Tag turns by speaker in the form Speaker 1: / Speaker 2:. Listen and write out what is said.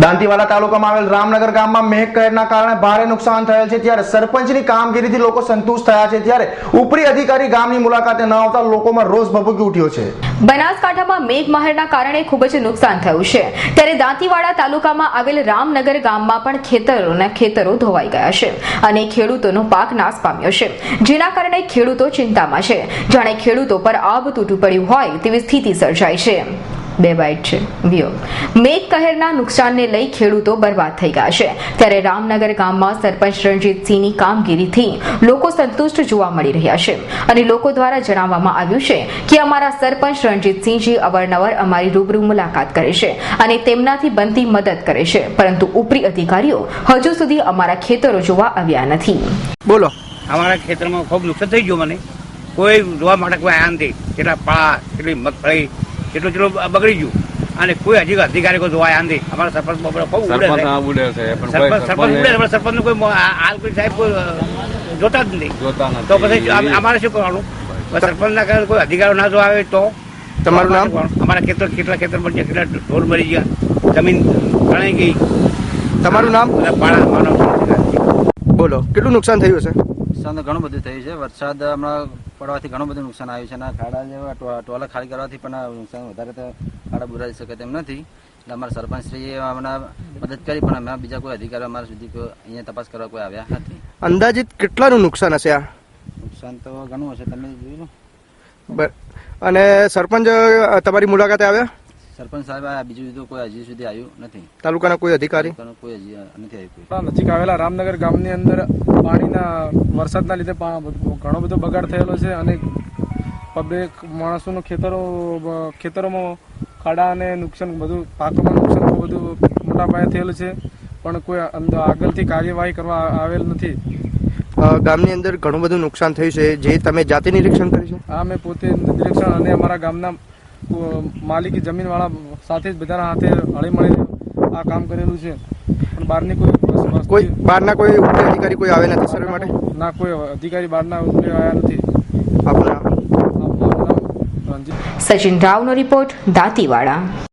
Speaker 1: દાંતીવાડા તાલુકામાં આવેલ રામનગર ગામમાં મેઘ કહેરના કારણે ભારે નુકસાન થયેલ છે. ત્યારે સરપંચની કામગીરીથી લોકો સંતુષ્ટ થયા છે. ત્યારે ઉપરી અધિકારી ગામની મુલાકાતે ન આવતા લોકોમાં રોષ ભભૂકી ઉઠ્યો છે.
Speaker 2: બનાસકાંઠામાં મેઘમહેરના કારણે ખૂબ જ નુકસાન થયું છે. ત્યારે દાંતીવાડા તાલુકામાં આવેલ રામનગર ગામમાં પણ ખેતરોના ખેતરો ધોવાઈ ગયા છે અને ખેડૂતોનો પાક નાશ પામ્યો છે. જેના કારણે ખેડૂતો ચિંતામાં છે. જાણે ખેડૂતો પર આબ તૂટું પડ્યું હોય તેવી સ્થિતિ સર્જાઈ છે. બે બાઇટ છે. વિયો મેઘ કહેરના નુકસાનને લઈ ખેડૂતો બરબાદ થઈ ગયા છે. ત્યારે રામનગર ગામમાં સરપંચ રણજીતસિંહની કામગીરીથી લોકો સંતુષ્ટ જોવા મળી રહ્યા છે. અને લોકો દ્વારા જણાવવામાં આવ્યું છે કે અમારા સરપંચ રણજીતસિંહજી અવારનવાર અમારી રૂબરૂ મુલાકાત કરે છે અને તેમનાથી બનતી મદદ કરે છે. પરંતુ ઉપરી અધિકારીઓ હજુ સુધી અમારા ખેતરો જોવા આવ્યા નથી.
Speaker 1: બોલો.
Speaker 3: અમારા ખેતરમાં ખૂબ નુકસાન થઈ ગયું મને. કોઈ જોવા માટે કોઈ આયા નથી. કેટલા પાક કેટલી મગફળી કેટલું જેટલું બગડી ગયું. અને કોઈ હજી અધિકારી કોઈ જોવાય આંધી. અમારા સરપંચ ઉડે
Speaker 4: સરપંચ
Speaker 3: છે.
Speaker 4: પણ
Speaker 3: સરપંચ સરપંચ ઉડે સરપંચ પણ કોઈ હાલ કોઈ સાહેબ કોઈ જોતા જ નથી. તો પછી અમારે શું કરવાનું? સરપંચના કારણે કોઈ અધિકારો ના જોવા આવે તો?
Speaker 1: તમારું નામ?
Speaker 3: અમારા ખેતર કેટલા ખેતર બની ગયા કેટલા ઢોર મરી ગયા જમીન તણાઈ ગઈ.
Speaker 1: તમારું નામ?
Speaker 3: માનવ
Speaker 1: બોલો કેટલું નુકસાન થયું છે
Speaker 5: નુકસાન તો ઘણું બધું થયું છે. વરસાદ હમણાં પડવાથી ઘણું બધું નુકસાન આવ્યું છે. અને ખાડા જેવા ટોલા ખાલી કરવાથી પણ નુકસાન વધારે તો ખાડા બુરાઈ શકે તેમ નથી. એટલે અમારા સરપંચશ્રીએ હમણાં મદદ કરી પણ અમે બીજા કોઈ અધિકારી અમારા સુધી કોઈ અહીંયા તપાસ કરવા કોઈ આવ્યા નથી.
Speaker 1: અંદાજિત કેટલાનું નુકસાન હશે આ?
Speaker 5: નુકસાન તો ઘણું હશે તમે જોયું ને?
Speaker 1: અને સરપંચ તમારી મુલાકાતે આવ્યા?
Speaker 5: સરપંચ સાહેબ આ બીજું બીજું કોઈ હજી સુધી આવ્યું નથી.
Speaker 1: તાલુકાના કોઈ અધિકારી?
Speaker 5: કોઈ હજી નથી આવ્યું
Speaker 6: નજીક આવેલા રામનગર ગામની અંદર પાણીના વરસાદના લીધે ઘણો બધો બગાડ થયેલો છે અને પબ્લિક માણસોનું ખેતરો ખેતરોમાં ખાડા અને નુકસાન બધું પાકોમાં નુકસાન બધું મોટા પાયે થયેલું છે. પણ કોઈ અંદર આગળથી કાર્યવાહી કરવા આવેલ નથી.
Speaker 1: ગામની અંદર ઘણું બધું નુકસાન થયું છે. જે તમે જાતે નિરીક્ષણ કર્યું છે?
Speaker 6: હા મેં પોતે નિરીક્ષણ અને અમારા ગામના માલિકી જમીનવાળા સાથે જ બધાના હાથે હળી મળીને આ કામ કરેલું છે. પણ બહારની કોઈ
Speaker 1: કોઈ બહારના કોઈ ઉપરી અધિકારી કોઈ આવે નથી સર્વે માટે?
Speaker 6: ના કોઈ અધિકારી બહારના ઉપરી આવ્યા નથી. આપણા
Speaker 2: સચિન રાવનો રિપોર્ટ દાંતીવાડા.